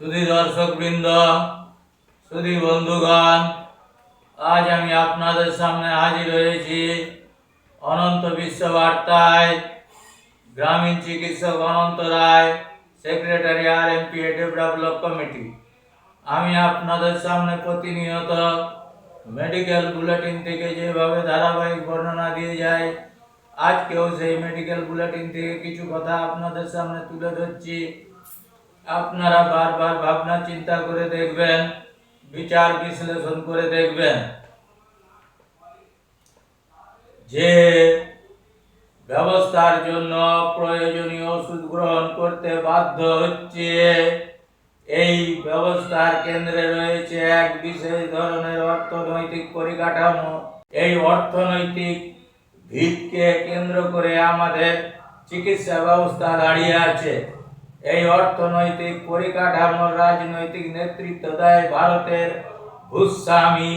সুধী দর্শক বৃন্দ সুধী বন্ধুগণ আজ আমি আপনাদের সামনে হাজির হয়েছি। অনন্ত বিশ্ব বার্তায় গ্রামীণ চিকিৎসক Ananta Roy, secretary R M P develop committee. আমি আপনাদের সামনে প্রতিনিয়ত মেডিকেল বুলেটিন থেকে যেভাবে ধারাবাহিক বর্ণনা দিয়ে যায় আজকেও সেই মেডিকেল বুলেটিন থেকে কিছু কথা আপনাদের সামনে তুলে ধরছি। আপনারা বারবার ভাবনা চিন্তা করে দেখবেন, বিচার বিশ্লেষণ করে দেখবেন। যে ব্যবস্থার জন্য প্রয়োজনীয় ওষুধ গ্রহণ করতে বাধ্য হচ্ছে, এই ব্যবস্থার কেন্দ্রে রয়েছে এক বিশেষ ধরনের অর্থনৈতিক পরিকাঠামো। এই অর্থনৈতিক ভিতকে কেন্দ্র করে আমাদের চিকিৎসা ব্যবস্থা দাঁড়িয়ে আছে। এই অর্থনৈতিক পরিকাঠামোর রাজনৈতিক নেতৃত্ব দেয় ভারতের ভূস্বামী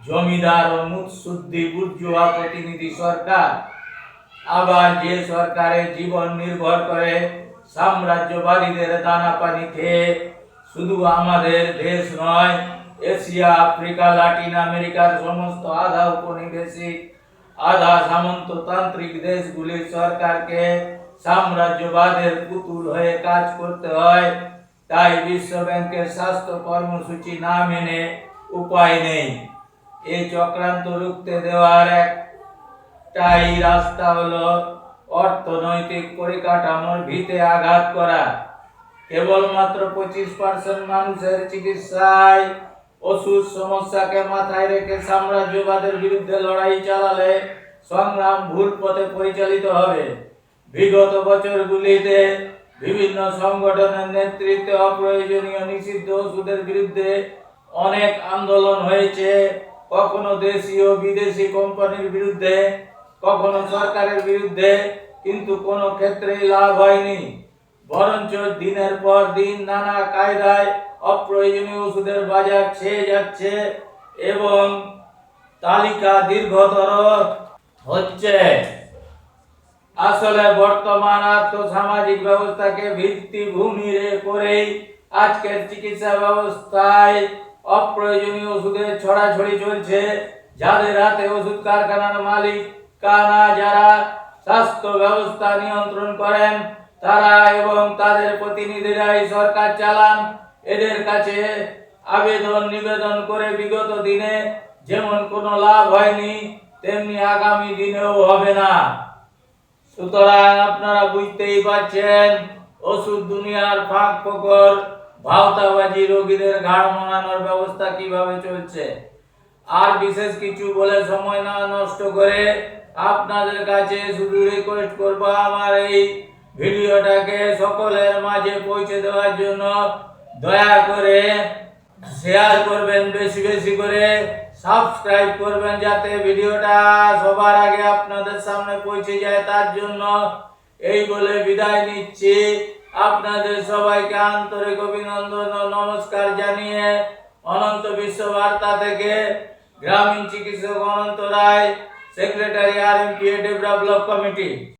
জমিদার ও মুৎসুদ্দি বুর্জুয়া প্রতিনিধি সরকার আবার যে সরকারের জীবন নির্ভর করে সাম্রাজ্যবাদীদের দানা পানি খেয়ে শুধু আমাদের দেশ নয়, এশিয়া, আফ্রিকা, লাটিন আমেরিকার সমস্ত আধা উপনিবেশিক আধা সামন্ততান্ত্রিক দেশগুলির সরকারকে সাম্রাজ্যবাদের পুতুল হয়ে কাজ করতে হয়। তাই বিশ্ব ব্যাংকের স্বাস্থ্য কর্মসূচি না মেনে উপায় নেই। এই চক্রান্ত রুখতে দেওয়ার একটাই রাস্তা হলো অর্থনৈতিক পরিকাঠামোর ভিতে আঘাত করা। কেবলমাত্র পঁচিশ পার্সেন্ট মানুষের চিকিৎসায় ওষুধ সমস্যাকে মাথায় রেখে সাম্রাজ্যবাদের বিরুদ্ধে লড়াই চালালে সংগ্রাম ভুল পথে পরিচালিত হবে। বিগত বছরগুলিতে বিভিন্ন সংগঠনের নেতৃত্বে অপ্রয়োজনীয় নিষিদ্ধ ওষুধের বিরুদ্ধে অনেক আন্দোলন হয়েছে। কখনো দেশীয় বিদেশি কোম্পানির বিরুদ্ধে, কখনো সরকারের বিরুদ্ধে, কিন্তু কোনো ক্ষেত্রেই লাভ হয়নি। বরঞ্চ দিনের পর দিন নানা কায়দায় অপ্রয়োজনীয় ওষুধের বাজার ছেয়ে যাচ্ছে এবং তালিকা দীর্ঘতর হচ্ছে। আসলে বর্তমান আর্থসামাজিক ব্যবস্থাকে ভিত্তিভূমি করেই আজকের চিকিৎসা ব্যবস্থায় অপ্রয়োজনীয় ওষুধের ছড়াছড়ি চলছে। যাদের হাতে ওষুধ কারখানার মালিক, কানা যারা স্বাস্থ্য ব্যবস্থা নিয়ন্ত্রণ করেন, তারা এবং তাদের প্রতিনিধিরাই সরকার চালান। এদের কাছে আবেদন, নিবেদন করে বিগত দিনে যেমন কোনো লাভ হয়নি, তেমনি আগামী দিনেও হবে না। সুতরাং আপনারা বুঝতেই পারছেন, ওষুধ দুনিয়ার ফাঁক ফকর, ভাওতাবাজি রোগীদের ঘাড় মানানোর ব্যবস্থা কীভাবে চলছে? আর বিশেষ কিছু বলে সময় না নষ্ট করে আপনাদের কাছে শুধু রিকোয়েস্ট করব আমার এই ভিডিওটাকে সকলের মাঝে পৌঁছে দেওয়ার জন্য। দয়া করে শেয়ার করবেন বেশি বেশি করে সাবস্ক্রাইব করবেন যাতে ভিডিওটা সবার আগে আপনাদের সামনে পৌঁছে যায় তার জন্য। এই বলে বিদায় নিচ্ছি। আপনাদের সবাইকে আন্তরিক অভিনন্দন নমস্কার জানিয়ে অনন্ত বিশ্ব বার্তা থেকে গ্রামীণ চিকিৎসক Ananta Roy secretary R M P develop committee